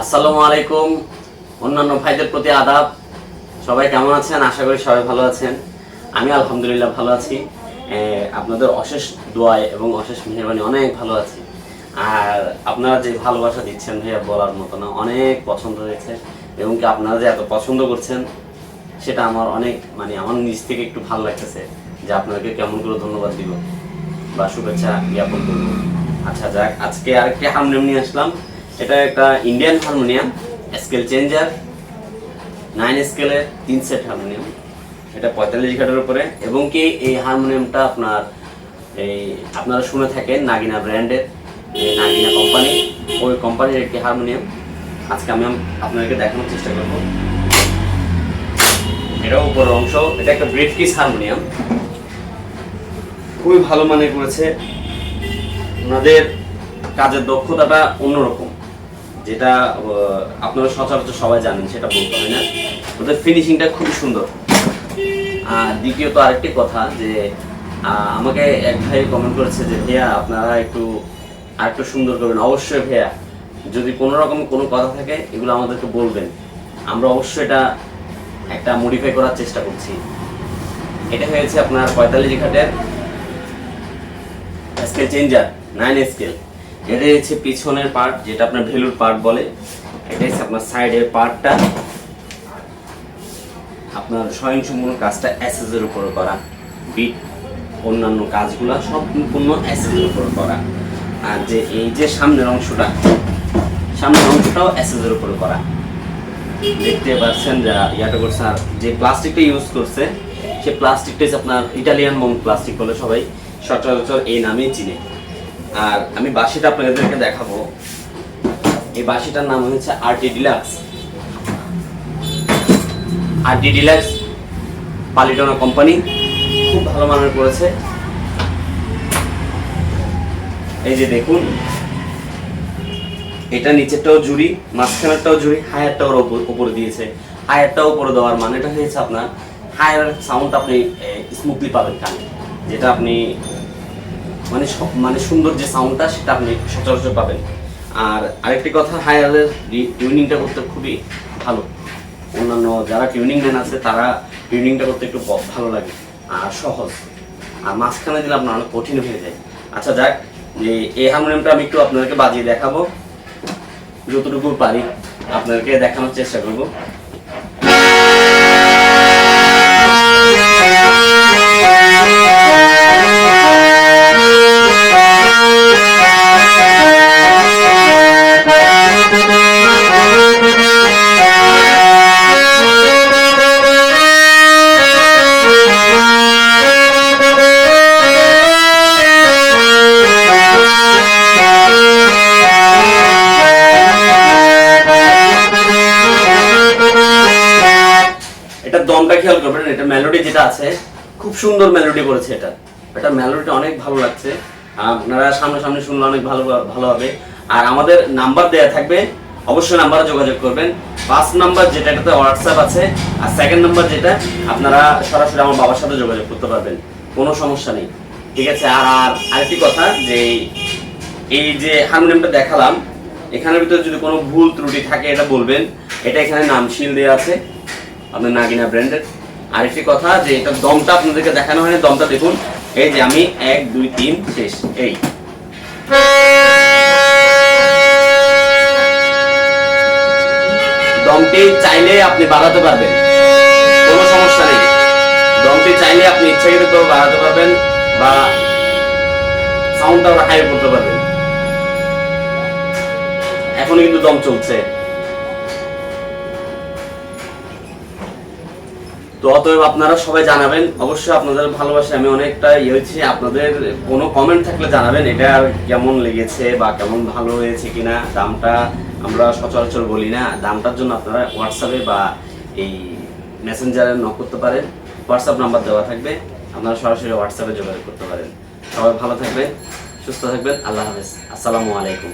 আসসালামু আলাইকুম। অন্যান্য ভাইদের প্রতি আদাব। সবাই কেমন আছেন? আশা করি সবাই ভালো আছেন। আমি আলহামদুলিল্লাহ ভালো আছি। আপনাদের অশেষ দোয়ায় এবং অশেষ মেহরবানি অনেক ভালো আছি। আর আপনারা যে ভালোবাসা দিচ্ছেন ভাইয়া বলার মতো না, অনেক পছন্দ হয়েছে। এবং কি আপনারা যে এত পছন্দ করছেন, সেটা আমার অনেক মানে আমার নিজ থেকে একটু ভালো লাগতেছে যে আপনাদেরকে কেমন করে ধন্যবাদ দিব বা শুভেচ্ছা জ্ঞাপন করব। আচ্ছা যাক, আজকে আরেকটি হারমোনিয়াম নিয়ে আসলাম। এটা একটা Indian harmonium scale changer nine স্কেলের তিন সেট হারমোনিয়াম এটা পঁয়তাল্লিশ ঘাটের উপরে। এবং কি এই হারমোনিয়ামটা আপনার এই আপনারা শুনে থাকেন নাগিনা ব্র্যান্ডের এই নাগিনা কোম্পানি ওই কোম্পানির একটি হারমোনিয়াম আজকে আমি আপনাদেরকে দেখানোর চেষ্টা করব। এটা উপরের অংশ, এটা একটা ব্রেড কিস হারমোনিয়াম খুবই ভালো মানে করেছে। ওনাদের কাজের দক্ষতাটা অন্যরকম। যেটা আপনারা সচরাচর সবাই জানেন, সেটা বলতে হয় না। ওদের ফিনিশিংটা খুবই সুন্দর। আর দ্বিতীয়ত আরেকটি কথা যে আমাকে এক ভাই কমেন্ট করেছে যে, ভাইয়া, আপনারা একটু আর একটু সুন্দর করবেন। অবশ্যই ভাইয়া, যদি কোনো রকম কোনো কথা থাকে, এগুলো আমাদেরকে বলবেন। আমরা অবশ্যই এটা একটা মডিফাই করার চেষ্টা করছি। এটা হয়েছে আপনার পঁয়তাল্লিশ ঘাটের স্কেল চেঞ্জার নাইন স্কেল এটা হচ্ছে পিছনের পার্ট যেটা আপনার ভেলুর পার্ট বলে। হচ্ছে আপনার সাইডের পার্টটা আপনার স্বয়ংসম্পূর্ণ কাজটা উপর করা বিট অন্যান্য কাজগুলো সম্পূর্ণ উপর করা। আর যে এই যে সামনের অংশটা, সামনের অংশটাও অ্যাসেসের উপর করা। দেখতে পাচ্ছেন যারা, ইয়াটা করছে, আর যে প্লাস্টিকটা ইউজ করছে, সে প্লাস্টিকটা আপনার ইটালিয়ান মং প্লাস্টিক বলে সবাই সচরাচর এই নামেই চিনে। আর আমি বাসিটা আপনাদেরকে দেখাবো। এই বাসিটার নাম হচ্ছে আরটি ডিলাক্স আরটি ডিলাক্স পালিটনা কোম্পানি, খুব ভালো মানের করেছে। এই যে দেখুন, এটা নিচেরটাও জুড়ি মাঝখানেরটাও জুড়ি হায়ারটাও উপরে দিয়েছে। হায়ারটাও উপরে দেওয়ার মানেটা হয়েছে আপনার হায়ার সাউন্ড আপনি স্মুথলি পাবেন কানে যেটা আপনি মানে সব- মানে সুন্দর যে সাউন্ডটা সেটা আপনি সচরাচর পাবেন। আর আরেকটি কথা হায়ারের টিউনিংটা করতে খুবই ভালো। অন্যান্য যারা টিউনিং ম্যান আছে, তারা টিউনিংটা করতে একটু ভালো লাগে, আর সহজ। আর মাঝখানে দিলে আপনার অনেক কঠিন হয়ে যায়। আচ্ছা যাক, যে এই হারমোনিয়ামটা আমি একটু আপনাদেরকে বাজিয়ে দেখাবো। যতটুকু পারি আপনাদেরকে দেখানোর চেষ্টা করব। দমটা খেয়াল করবেন এটা মেলোডি যেটা আছে, খুব সুন্দর মেলোডি করেছে এটা। এটা মেলোডিটা অনেক ভালো লাগছে। আপনারা সামনে সামনে শুনলে অনেক ভালো ভালো হবে। আর আমাদের নাম্বার দেয়া থাকবে, অবশ্যই নাম্বারে যোগাযোগ করবেন। ফার্স্ট নাম্বার যেটা এটাতে হোয়াটসঅ্যাপ আছে, আর সেকেন্ড নাম্বার যেটা, আপনারা সরাসরি আমার বাবার সাথে যোগাযোগ করতে পারবেন। কোনো সমস্যা নেই। ঠিক আছে, আর আর আরেকটি কথা, যে এই যে হারমোনিয়ামটা দেখালাম, এখানের ভিতরে যদি কোনো ভুল ত্রুটি থাকে, এটা বলবেন। এটা এখানে নাম শিল দেওয়া আছে। আপনার নাগিনা ব্র্যান্ডের আরেকটি কথা যে এটা দমটা আপনাদেরকে দেখানো হয়নি, দমটা দেখুন। এই যে আমি এক, দুই, তিন, শেষ, এই। দমটি চাইলে আপনি বাড়াতে পারবেন। কোনো সমস্যা নেই। দমটি চাইলে আপনি ইচ্ছাকৃত বাড়াতে পারবেন বা সাউন্ডটা হাই করতে পারবেন। এখন কিন্তু দম চলছে। তো অতএব আপনারা সবাই জানাবেন। অবশ্যই আপনাদের ভালোবাসে আমি অনেকটা ইয়ে হয়েছি। আপনাদের কোনো কমেন্ট থাকলে জানাবেন, এটা কেমন লেগেছে বা কেমন ভালো হয়েছে কিনা, দামটা আমরা সচরাচর বলি না। দামটার জন্য আপনারা হোয়াটসঅ্যাপে বা এই মেসেঞ্জারে নক করতে পারেন। হোয়াটসঅ্যাপ নাম্বার দেওয়া থাকবে। আপনারা সরাসরি হোয়াটসঅ্যাপে যোগাযোগ করতে পারেন। সবাই ভালো থাকবেন, সুস্থ থাকবেন। আল্লাহ হাফেজ। আসসালামু আলাইকুম।